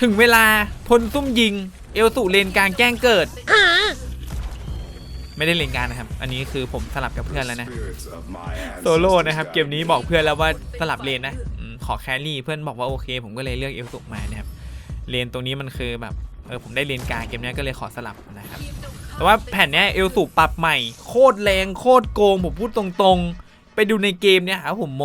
ถึงเวลาพลซุ่มยิง เอลสุเลนกลางแจ้งเกิด ไม่ได้เลนกลางนะครับ อันนี้คือผมสลับกับเพื่อนแล้วนะโซโล่นะครับเกมนี้บอกเพื่อนแล้วว่าสลับเลนนะอมขอแครี่เพื่อนบอกว่าโอเค ผมก็เลยเลือกเอลสุมานะครับเลนตรงนี้มันคือแบบเออผมได้เลนกลางเกมนี้ก็เลยขอสลับนะครับแต่ว่าแผ่นนี้เอลสุปรับใหม่ โคตรแรงโคตรโกงผมพูดตรงๆ ไปดูในเกมเนี่ยหาผมโม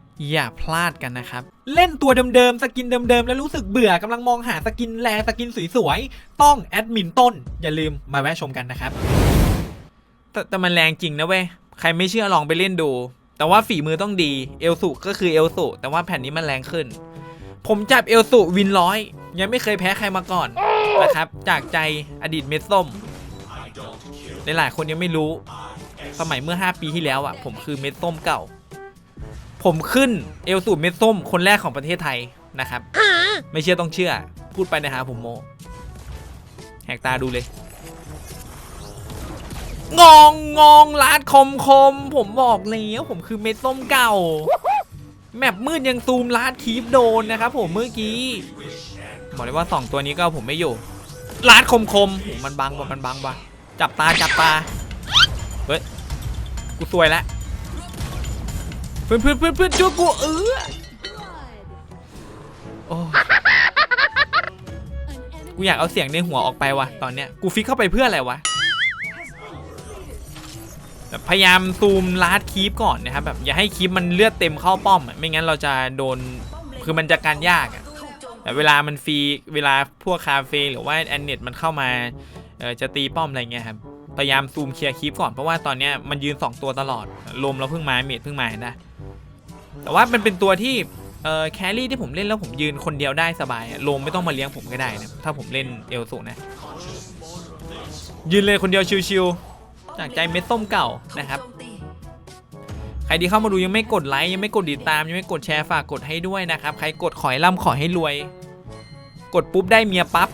อย่าพลาดกันนะครับ เล่นตัวเดิมๆ สกินเดิมๆ แล้วรู้สึกเบื่อกำลังมองหาสกินแรสกินสวยๆ ต้องแอดมินต้น อย่าลืมมาแวะชมกันนะครับแต่แต่มันแรงจริงนะเว้ย ใครไม่เชื่อลองไปเล่นดู แต่ว่าฝีมือต้องดีเอลสุก็คือเอลสุแต่ว่าแผ่นนี้มันแรงขึ้น ผมจับเอลสุวินร้อยยังไม่เคยแพ้ใครมาก่อนนะครับ จากใจอดีตเม็ดส้มหลายๆคนยังไม่รู้ สมัยเมื่อ 5 ปีที่แล้วอะ ผมคือเม็ดส้มเก่า ผมขึ้นเอลสูเม็ดส้มคนแรกของประเทศไทยนะครับ ไม่เชื่อต้องเชื่อ พูดไปนะฮะผมโมแหกตาดูเลย งองงองลาดคมคม ผมบอกแล้วผมคือเม็ดส้มเก่า แมปมืดยังซูมลาดคีฟโดนนะครับผมเมื่อกี้ บอกเลยว่า 2 ตัวนี้ก็ผมไม่อยู่ลาดคมคมมันบังว่ะมันบังว่ะจับตาจับตา เฮ้ย กูซวยแล้ว พื่อนเพื่อนเพื่อนเพื่อนช่วยกูเออโอ้กูอยากเอาเสียงในหัวออกไปว่ะตอนเนี้ยกูฟิกเข้าไปเพื่ออะไรวะแบบพยายามซูมลาดคีปก่อนนะครับแบบอย่าให้คีปมันเลือดเต็มเข้าป้อมอะไม่งั้นเราจะโดนคือมันจะการยากอะแต่เวลามันฟรีเวลาพวกคาเฟ่หรือว่าแอนเน็ตมันเข้ามาจะตีป้อมอะไรเงี้ยครับพยายามซูมเคลียร์คลิปก่อนเพราะว่าตอนเนี้ยมันยืน 2 ตัวตลอดลมเราเพิ่งมาเมดเพิ่งมาเนนะ แต่ว่ามันเป็นตัวที่เอ่อแครี่ที่ผมเล่นแล้วผมยืนคนเดียวได้สบายอะลมไม่ต้องมาเลี้ยงผมก็ได้นะถ้าผมเล่นเอลสูนะ ยืนเลยคนเดียวชิวๆจากใจเม็ดส้มเก่านะครับ ใครที่เข้ามาดูยังไม่กดไลค์ยังไม่กดติดตาม ยังไม่กดแชร์ฝากกดให้ด้วยนะครับ ใครกดขอให้ร่ำขอให้รวย กดปุ๊บได้เมียปั๊บ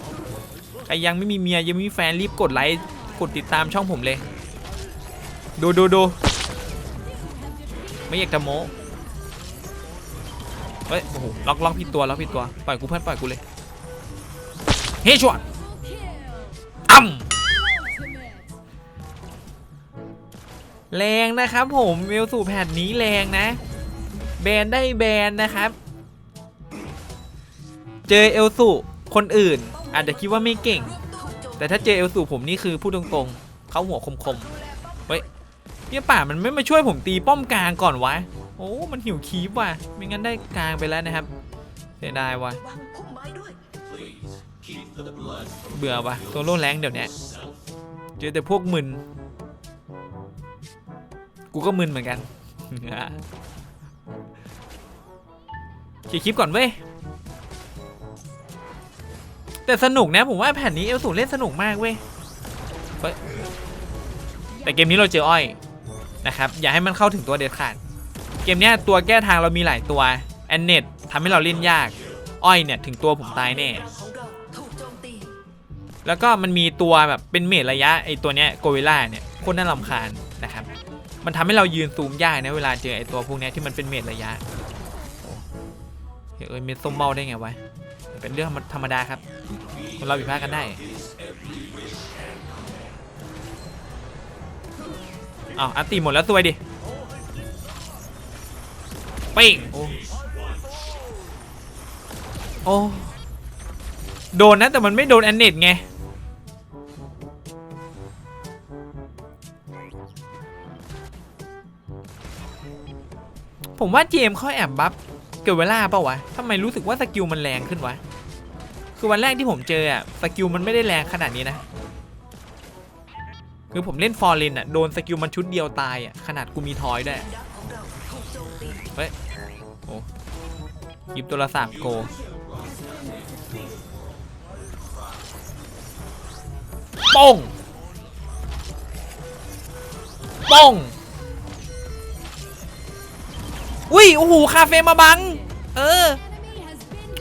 ใครยังไม่มีเมียยังไม่มีแฟนรีบกดไลค์กดติดตามช่องผมเลย ดูดูดูไม่อยากจะโม้ เฮ้ย โอ้โห ล็อกล็อกผิดตัว ล็อกผิดตัว ปล่อยกูเพื่อน ปล่อยกูเลย เฮ้ยชวดอ้ำแรงนะครับผมเวลสู่แผ่นนี้แรงนะ แบนได้แบนนะครับ เจอเอลสุคนอื่น อาจจะคิดว่าไม่เก่ง แต่ถ้าเจอเอลสูผมนี่คือพูดตรงๆ เขาหัวคมๆ เฮ้ยเนี่ยป่ามันไม่มาช่วยผมตีป้อมกลางก่อนวะ โอ้ มันหิวคีบว่ะไม่งั้นได้กลางไปแล้วนะครับเสียดายว่ะเบื่อว่ะโซโล่แรงเดี๋ยวนี้เจอแต่พวกมึน กูก็มึนเหมือนกันเคลียร์คลิปก่อนเว้ย แต่สนุกนะผมว่าแผ่นนี้เอลสูเล่นสนุกมากเว้ย แต่เกมนี้เราเจออ้อยนะครับ อย่าให้มันเข้าถึงตัวเด็ดขาด เกมเนี้ยตัวแก้ทางเรามีหลายตัวแอนเน็ตทำให้เราเล่นยาก อ้อยเนี่ยถึงตัวผมตายแน่ แล้วก็มันมีตัวแบบเป็นเมจระยะไอตัวเนี้ยโกวิล่าเนี่ยโคตรน่ารำคาญนะครับ มันทำให้เรายืนซูมยากนะเวลาเจอไอตัวพวกนี้ที่มันเป็นเมจระยะเฮ้ยเอ้ยเม็ดส้มเมาได้ไงวะ เป็นเรื่องธรรมดาครับ คนเราผิดพลาดกันได้อ้าวอัตีหมดแล้วสวย ดิปิ้งโอ้โอ้โดนนะแต่มันไม่โดนแอนเนตไงผมว่าเจมส์เขาแอบบัฟเกิดเวลาเปล่าวะทำไมรู้สึกว่าสกิลมันแรงขึ้นวะ คือวันแรกที่ผมเจออะสกิลมันไม่ได้แรงขนาดนี้นะ คือผมเล่นฟอร์เรนอะโดนสกิลมันชุดเดียวตายอะขนาดกูมีทอยด้วย ยิบโทรศัพท์โก ป้งป้องอุ้ย โอ้โห คาเฟ่มาบัง เออ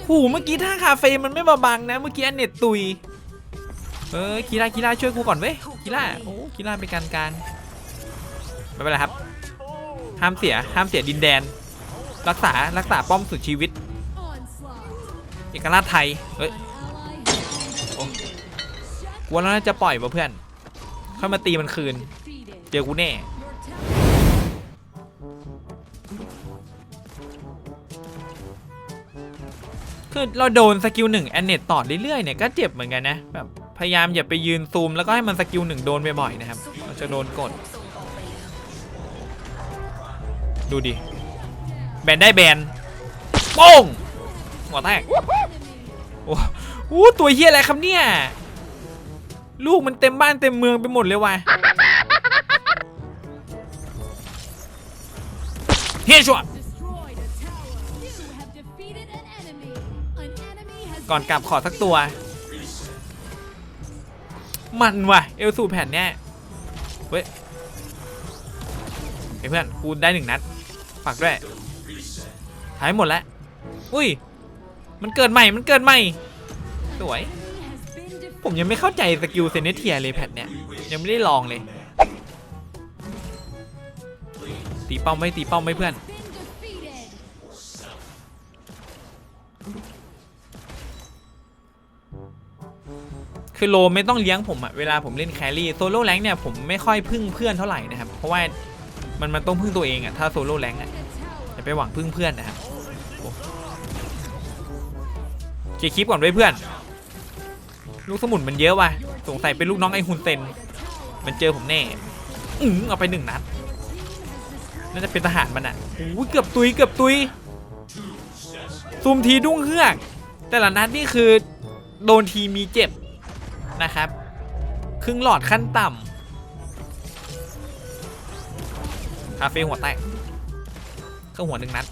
หูเมื่อกี้ถ้าคาเฟ่มันไม่มาบังนะ เมื่อกี้อันเน็ตตุย เออกีฬากีฬาช่วยกูก่อนเว้ยกีฬาโอ้กีฬาเป็นการการไม่เป็นไรครับ ห้ามเสีย ห้ามเสียดินแดน รักษารักษาป้อมสุดชีวิต เอกราชไทย เฮ้ยกลัวแล้วน่าจะปล่อยป่ะเพื่อน ค่อยมาตีมันคืน เจอกูแน่ คือเราโดนสกิลหนึ่งแอนเนตต่อเรื่อยๆเนี่ยก็เจ็บเหมือนกันนะแบบพยายามอย่าไปยืนซูมแล้วก็ให้มันสกิลหนึ่งโดนบ่อยๆนะครับเราจะโดนกด ดูดิ แบนได้แบนโป้งหัวแตกโอ้โหตัวเฮียอะไรครับเนี่ย ลูกมันเต็มบ้านเต็มเมืองไปหมดเลยว่ะเฮียชัวก่อนกลับขอสักตัว มันว่ะ เอลสูแผ่นเนี้ยเว้ยเฮ้ยเพื่อนกูได้หนึ่งนัดฝากด้วย หายหมดแล้ว อุ้ย มันเกิดใหม่ มันเกิดใหม่ สวย ผมยังไม่เข้าใจสกิลเซเนเทียเลยแพทเนี้ยยังไม่ได้ลองเลย ตีเป้อมไม่ตีเป้อมไม่เพื่อน คือโลไม่ต้องเลี้ยงผมอะเวลาผมเล่นแครี่โซโล่แรงเนี่ยผมไม่ค่อยพึ่งเพื่อนเท่าไหร่นะครับ เพราะว่ามันมันต้องพึ่งตัวเองอะถ้าโซโล่แรงอะ ไปหวังพึ่งเพื่อนนะครับเกียร์คลิปก่อนด้วยเพื่อน ลูกสมุนมันเยอะว่ะสงสัยเป็นลูกน้องไอฮุนเซนมันเจอผมแน่อือเอาไปหนึ่งนัดน่าจะเป็นทหารมันอะโอ้ยเกือบตุยเกือบตุยซูมทีดุ้งเฮือก แต่ละนัดนี่คือโดนทีมีเจ็บนะครับ ครึ่งหลอดขั้นต่ำคาเฟ่หัวแตก เข้าหัวหนึ่งนัด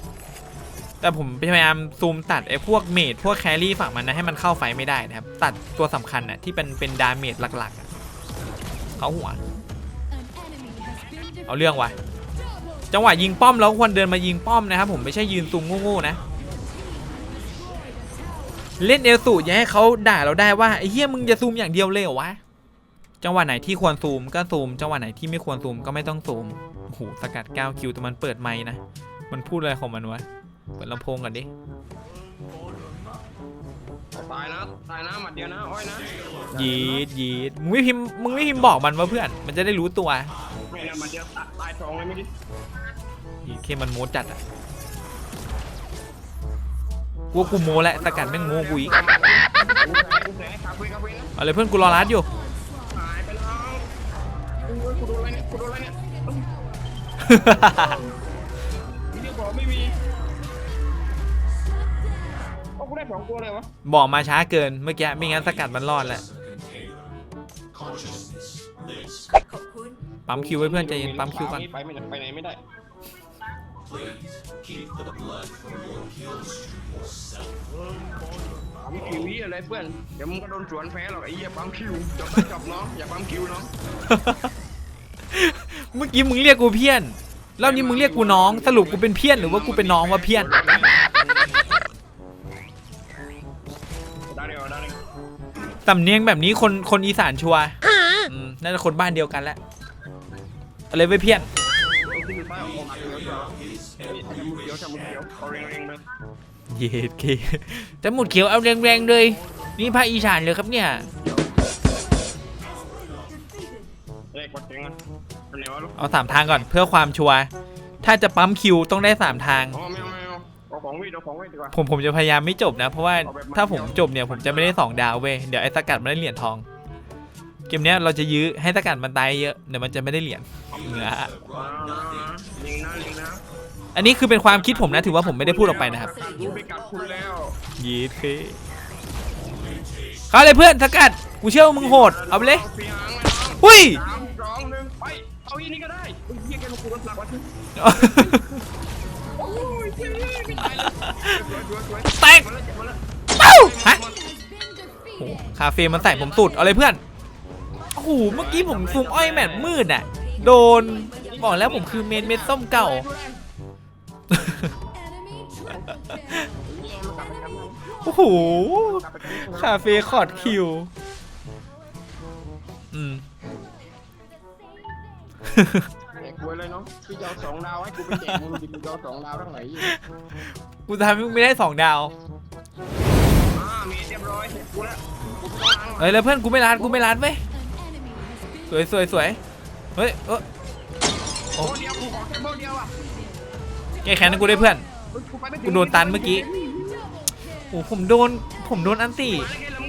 แต่ผมพยายามซูมตัดไอ้พวกเมดพวกแครี่ฝั่งมันนะให้มันเข้าไฟไม่ได้นะครับ ตัดตัวสำคัญน่ะที่เป็นเป็นดาเมจหลักๆเขาหัว เอาเรื่องวะจังหวะยิงป้อมแล้วควรเดินมายิงป้อมนะครับ ผมไม่ใช่ยืนซูมโง่ๆนะเล่นเอลสูอย่าให้เขาด่าเราได้ว่าไอ้เหี้ยมึงจะซูมอย่างเดียวเลยเหรอวะจังหวะไหนที่ควรซูมก็ซูม จังหวะไหนที่ไม่ควรซูมก็ไม่ต้องซูมโอ้โหสกัด9คิวแต่มันเปิดไมค์นะ มันพูดอะไรของมันวะเปิดลำโพงก่อนดิตายนะตายนะหมัดเดียวนะอ้อยนะยีดยีดมึงไม่พิมพ์มึงไม่พิมพ์บอกมันว่าเพื่อน มันจะได้รู้ตัวไม่นะหมัดเดียวตายสองเลยไม่ดิยีดเคมันโม้จัดอะกูว่ากูโม้แหละสกัดแม่งโม้กูอีกกูแพ้กูแพ้คาเฟ่คาเฟ่นะเอาเลยเพื่อนกูรอรัดอยู่หายไปแล้วโอ้ยกูโดนอะไรเนี่ยกูโดนอะไรเนี่ยเรีย กูได้สองตัวเลยวะบอกมาช้าเกินเมื่อกี้ไม่งั้นสกัดมันรอดแหละปั๊มคิวไว้เพื่อนใจเย็นปั๊มคิวก่อนไปไม่ได้ไปไหนไม่ได้ปั๊มคิวนี่อะไรเพื่อนเดี๋ยวมึงก็โดนสวนแพ้หรอกไอ้เหี้ยปั๊มคิวจบได้จบน้องอย่าปั๊มคิวน้องเมื่อกี้มึงเรียกกูเพี้ยนแล้วนี้มึงเรียกกูน้องสรุปกูเป็นเพี้ยนหรือว่ากูเป็นน้องวะเพี้ยน สำเนียงแบบนี้คนคนอีสานชัวร์อืมน่าจะคนบ้านเดียวกันแหละอะไรไว้เพี้ยนเยวเดียวเฮ้ยจมูกเขียวจมูกเขียวเอาเร่งๆเลยเย็ดเคแต่หมุดเขียวเอาแรงๆเลย นี่ภาคอีสานเลยครับเนี่ยเลขกดเจ๋งอะอันไหนวะลูกเอาสามทางก่อนเพื่อความชัวร์ ถ้าจะปั๊มคิวต้องได้สามทาง อ๋อไม่ ของวิ่งเอาของวิ่งดีกว่า ผมผมจะพยายามไม่จบนะ เพราะว่าถ้าผมจบเนี่ยผมจะไม่ได้สองดาวเว้ยเดี๋ยวไอ้สกัดมันได้เหรียญทอง เกมเนี้ยเราจะยื้อให้สกัดมันตายเยอะเดี๋ยวมันจะไม่ได้เหรียญเหนืออ่าลิงนะลิงนะอันนี้คือเป็นความคิดผมนะถือว่าผมไม่ได้พูดออกไปนะครับกัดรู้ไปกัดคุณแล้วยีดเคเข้าเลยเพื่อนสกัดกูเชื่อว่ามึงโหดเอาไปเลยเอาเสียงเลยน้องหุ้ยสามสองหนึ่งไปเอาอีนี่ก็ได้เฮ้ยเฮียแกมาคูกันหลักวะ แตกมาแล้วเจ็บมาแล้วเอ้าฮะโอ้โหคาเฟ่มันใส่ผมสุดเอาเลยเพื่อนโอ้โหเมื่อกี้ผมซูมอ้อยแมทมืดอะ โดนบอกแล้วผมคือเมนเม็ดส้มเก่า โอ้โห คาเฟ่คอร์ดคิว อืมแจกหวยเลยเนาะพี่จะเอาสองดาวให้กูไปแจกมึงดิกูจะเอาสองดาวทั้งไหน กูจะทำให้มึงไม่ได้สองดาวอ่ามีเรียบร้อยกูแล้วกูต้องล้างเอ้ยแล้วเพื่อนกูไม่รัดกูไม่รัดเว้ย สวยสวยสวยเฮ้ยเออโอ้เดียวกูขอแค่โบเดียวอะแกแค้นให้กูได้เพื่อนกูไปไม่ถึงกูโดนตันเมื่อกี้ โอ้ผมโดนผมโดนอันตี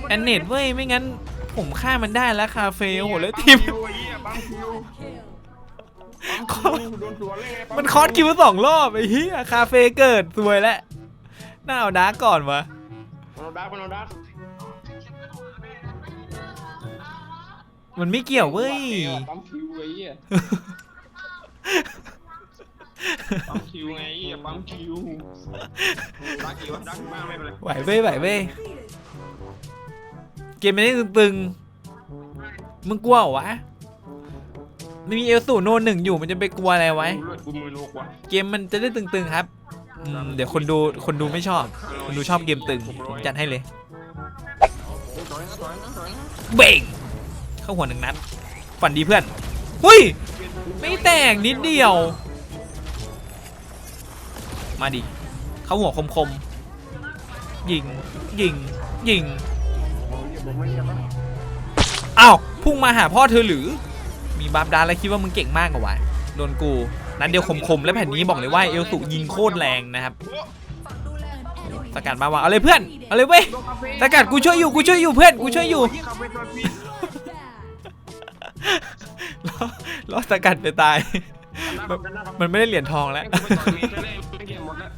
แอนเนตเว้ยไม่งั้นผมฆ่ามันได้แล้วคาเฟ่โอ้โหแล้วทีม บังคิวไอ้เหี้ยบังคิวบังคิว โดนสวนเลยไงบังมันคอร์สคิวสองรอบไอ้เหี้ยคาเฟ่เกิดสวยแล้วน่าเอาดาร์กก่อนวะมันเอาดักมันเอาดักมันไม่เกี่ยวเว้ยบังคิวไอ้เหี้ยบังคิวไงไอ้เหี้ยบังคิวดักกี่วะดักมากไม่เป็นไรไหวเว้ยไหวเว้ยเกมมันได้ตึงๆมึงกลัวเหรอวะไม่มีเอลสูโนหนึ่งอยู่มันจะไปกลัวอะไรไว้ เลือดกูมือโลกว่ะเกมมันจะได้ตึงๆครับอืมเดี๋ยวคนดูคนดูไม่ชอบ คนดูชอบเกมตึงผมจัดให้เลย ถอยนะถอยนะถอยนะเบ่งเข้าหัวหนึ่งนัดฝันดีเพื่อนหุ้ย ไม่แตกนิดเดียว มาดิ เข้าหัวคมๆยิง ยิง ยิงผมไม่เรียกนะอ้าว พุ่งมาหาพ่อเธอหรือ มีบาบดาแล้วคิดว่ามึงเก่งมากกว่าวะโดนกูนั้นเดียวคมๆและแผ่นนี้บอกเลยว่าเอลสุยิงโคตรแรงนะครับสกัดมาวางเอาเลยเพื่อนเอาเลยเว้ยสกัดกูช่วยอยู่กูช่วยอยู่เพื่อนกูช่วยอยู่คาเฟ่ตัวพี่รอรอสกัดไปตายมันมันไม่ได้เหรียญทองแล้วกูไปต่อยเมย์เล่นไม่เกมหมดแล้ว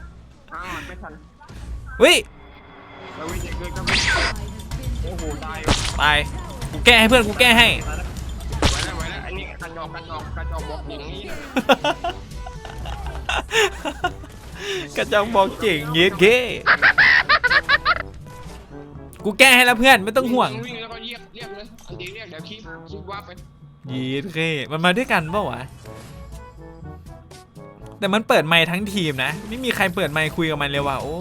อ้าวไม่ทันเฮ้ยเราไม่เจ็บเลยคาเฟ่โอ้โหตายตายกูแก้ให้เพื่อนกูแก้ให้ จอกกระจอกกระจอกบอกอย่างนี้กระจองบอกเจ๋งเย็ดเก้กูแก้ให้แล้วเพื่อนไม่ต้องห่วงวิ่งแล้วก็เรียกเรียกเลยอันนี้เรียกเดี๋ยวคิดคิดว่าไปเย็ดเก้มันมาด้วยกันเปล่าวะแต่มันเปิดไมค์ทั้งทีมนะ ไม่มีใครเปิดไมค์คุยกับมันเลยว่ะโอ้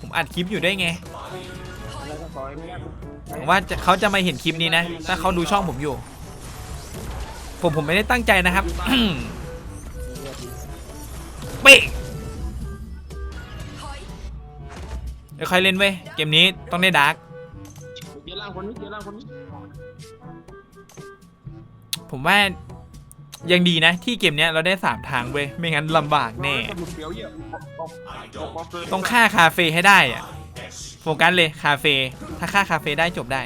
ผมอัดคลิปอยู่ได้วยไงแล้วก็ต่อยไม่ได้ผมว่าจะเขาจะมาเห็นคลิปนี้นะ ถ้าเขาดูช่องผมอยู่ ผมผมไม่ได้ตั้งใจนะครับเป๊ะเดี๋ยวค่อยเล่นเว้ย เกมนี้ต้องได้ดาร์กเจอร่างคนนี้เจอร่างคนนี้ ผมว่ายังดีนะที่เกมนี้เราได้สามทางเว้ย ไม่งั้นลำบากแน่ ต้องฆ่าคาเฟ่ให้ได้อะโฟกัสเลยคาเฟ่ถ้าฆ่าคาเฟ่ได้จบได้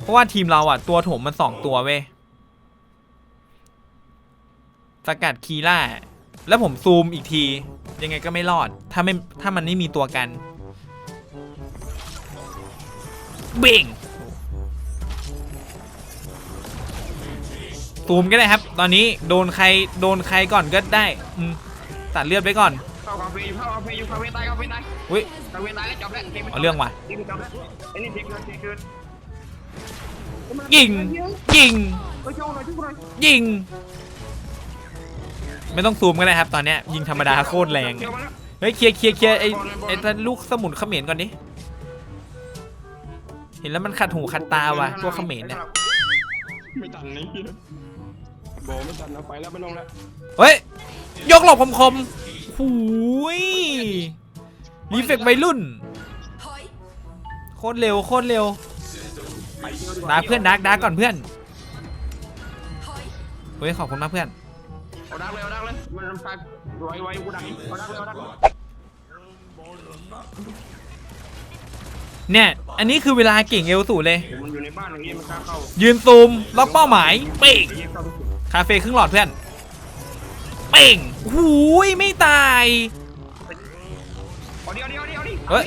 เพราะว่าทีมเราอะตัวโถมมันสองตัวเว้ย สกัดคีล่า แล้วผมซูมอีกที ยังไงก็ไม่รอด ถ้าไม่ถ้ามันไม่มีตัวกัน เบ่งซูมก็ได้ครับ ตอนนี้โดนใครโดนใครก่อนก็ได้อืมตัดเลือดไปก่อนเข้าคาเฟ่เข้าคาเฟ่อยู่คาเฟ่ตายคาเฟ่ตายอุ้ยคาเฟ่ตายแล้วจบแล้วเอาเรื่องว่ะเกมจบแล้วไอ้นี่เด็กเกินเด็กเกินยิงยิงยิง ไม่ต้องซูมก็ได้ครับตอนเนี้ยยิงธรรมดาโคตรแรงเดี๋ยวมาแล้วเฮ้ยเคลียร์เคลียร์เคลียร์ไอ้ไอ้ท่านลูกสมุนเขมรก่อนดิเห็นแล้วมันขัดหูขัดตาว่ะพวกเขมรเนี่ยไม่ทันนี่บอกไม่ทันเอาไปแล้วไม่ลงแล้วเฮ้ยยกหลบคมคมๆหูยรีเฟกวัยรุ่นโคตรเร็วโคตรเร็วไปเที่ยวดีกว่าดาร์กเพื่อนดาร์กดาร์กก่อนเพื่อนเฮ้ยขอบคุณมากเพื่อน เอาดักเลยเอาดักเลยมันไฟไว้ไว้กูดักอีกเอาดักเลยเอาดักเลยเนี่ย อันนี้คือเวลาเก่งเอลสูเลย มันอยู่ในบ้านอย่างนี้มันกล้าเข้ายืนซูมล็อกเป้าหมายเป้งไอ้เหี้ยเข้าทุกคนคาเฟ่ครึ่งหลอดเพื่อนเป้งหูยไม่ตาย เอาเดี๋ยวเดี๋ยวเดี๋ยวดิเฮ้ย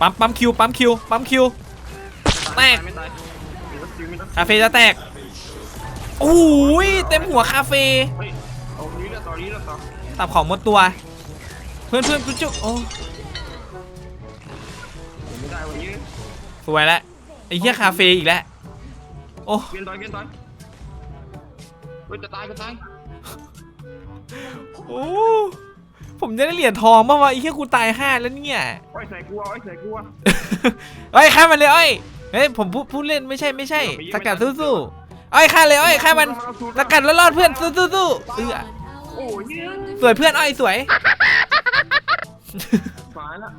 ปั๊มปั๊มคิวปั๊มคิวปั๊มคิว แตก ไม่ตายเดี๋ยวก็ไม่ต้องคาเฟ่จะแตก โอ้ยเต็มหัวคาเฟ่เฮ้ยเอาคนนี้แล้วต่อนี้แล้วต่อตับของหมดตัว เพื่อนเพื่อนกูจุ๊โอ้ไม่ได้วันนี้สวยแล้วไอ้เหี้ยคาเฟ่อีกแล้วโอ้เปลี่ยนต่อยเปลี่ยนต่อยเฮ้ยจะตายจะตายโอ้ผมจะได้เหรียญทองมาวะไอ้เหี้ยกูตายห้าแล้วเนี่ย ไอ้ใส่กลัวไอ้ใส่กลัว เอ้ยฆ่ามันเลยเอ้ยเฮ้ยผมพูดพูดเล่นไม่ใช่ไม่ใช่สกัดสู้ๆ เอ้ยฆ่าเลยเอ้ยฆ่ามันสกัดแล้วรอดเพื่อนสู้ๆสู้ๆเออโอ้ยเหี้ยสวยเพื่อนเอ้ยสวยตายละ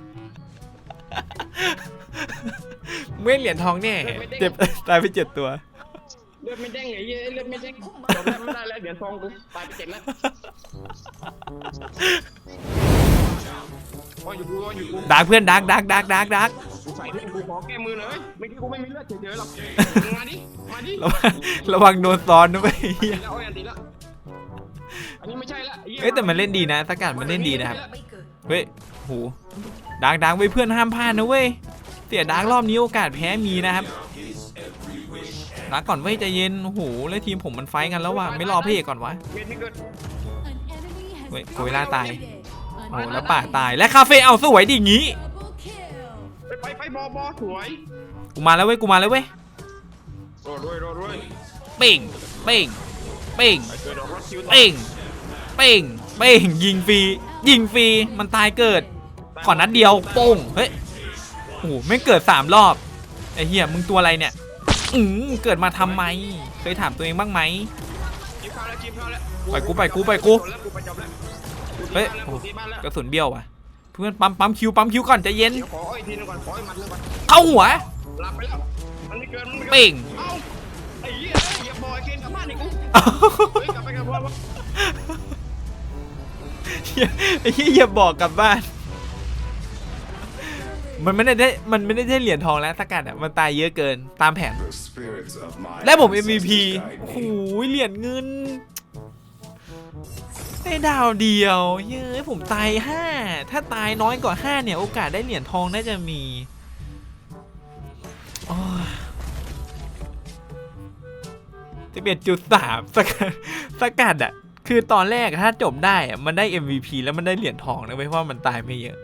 ไม่เหรียญทองแน่เจ็บตายไปเจ็ดตัวเลือดไม่แดงไงเหี้ยเลือดไม่แดงจบแล้วไม่ได้แล้วเดี๋ยวซองกูตายไปเจ็ดแล้วโอ้ยอยู่กูโอ้ยอยู่กูดักเพื่อนดักดักดักดักดักกูใส่ที่กูขอแก้มือหน่อยเมื่อกี้กูไม่มีเลือดเฉยๆหรอกมาดิมาดิระวังระวังโดนซ้อนด้วยเหี้ยแล้วเอาอันตีละอันนี้ไม่ใช่ละไหี้เอ้ยแต่มันเล่นดีนะสกัดมันเล่นดีนะครับเฮ้ยโหดักดักไว้เพื่อนห้ามพลาดนะเว้ยเสียดักรอบนี้โอกาสแพ้มีนะครับ ดักก่อนเว้ยใจเย็นโอ้โหแล้วทีมผมมันไฟท์กันแล้วว่ะไม่รอพระเอกก่อนวะเม็ดไม่เกิดเฮ้ยโกยล่าตาย โอ้โหแล้วป่าตายและคาเฟ่เอาสวยดิอย่างงี้ ไปไปไปบอบอสวยกูมาแล้วเว้ยกูมาแล้วเว้ยรอด้วยรอด้วยเป่งเป่งเป่งไปเกิดออกรถคิวต่อเป่งเป่งเป่งยิงฟรียิงฟรีมันตายเกิด ก่อนนัดเดียวโป้งเฮ้ยโอ้โหไม่งเกิดสามรอบไอ้เหี้ยมึงตัวอะไรเนี่ย อืมเกิดมาทำไม เคยถามตัวเองบ้างไหม กินข้าวแล้วกินข้าวแล้วไปกูไปกูไปกูจบแล้วกูไปจบแล้วเฮ้ยกูตีบ้านแล้วกระสุนเบี้ยวว่ะ เพื่อนปั๊มปั๊มคิวปั๊มคิวก่อนใจเย็น เดี๋ยวขออีกทีนึงก่อนขออีกหมัดนึงก่อนเข้าหัว หลับไปแล้วมันไม่เกินมันไม่เกินเป่ง เอ้าไอ้เหี้ยอย่าบอยเคนกลับบ้านดิกูเฮ้ยกลับไปกับพ่อวะเหี้ยไอ้เหี้ยอย่าบอกกลับบ้าน มันไม่ได้ได้มันไม่ได้ได้เหรียญทองแล้วสกัดอะมันตายเยอะเกินตามแผน และผม MVP โอ้โหเหรียญเงินได้ดาวเดียวเฮ้ยผมตายห้าถ้าตายน้อยกว่าห้าเนี่ยโอกาสได้เหรียญทองน่าจะมีสิบเอ็ดจุดสามสกัดสกัดอะคือตอนแรกอะถ้าจบได้อะมันได้ MVP แล้วมันได้เหรียญทองนะเว้ยเพราะว่ามันตายไม่เยอะ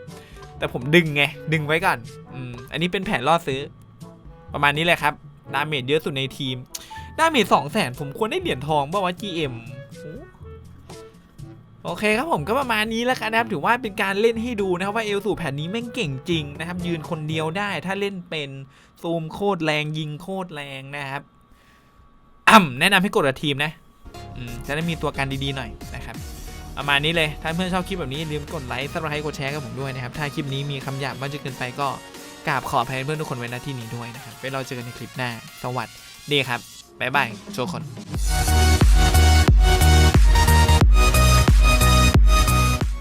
แต่ผมดึงไง ดึงไว้ก่อนอืมอันนี้เป็นแผนล่อซื้อ ประมาณนี้แหละครับ ดาเมจเยอะสุดในทีม ดาเมจสองแสนผมควรได้เหรียญทองป่าวะ GM โอเคครับผมก็ประมาณนี้แล้วกันนะครับ ถือว่าเป็นการเล่นให้ดูนะครับ ว่าเอลสูแผ่นนี้แม่งเก่งจริงนะครับ ยืนคนเดียวได้ถ้าเล่นเป็นซูมโคตรแรงยิงโคตรแรงนะครับอ่ำแนะนำให้กดกับทีมนะมจะได้มีตัวการดีๆหน่อยนะครับ ประมาณนี้เลย ถ้าเพื่อนชอบคลิปแบบนี้ลืมกดไลค์ซับสไครต์กดแชร์กับผมด้วยนะครับ ถ้าคลิปนี้มีคำหยาบมากจนเกินไปก็กราบขออภัยเพื่อนทุกคนไว้ณที่นี้ด้วยนะครับไว้เราเจอกันในคลิปหน้า สวัสดีครับบ๊ายบายโชว์คน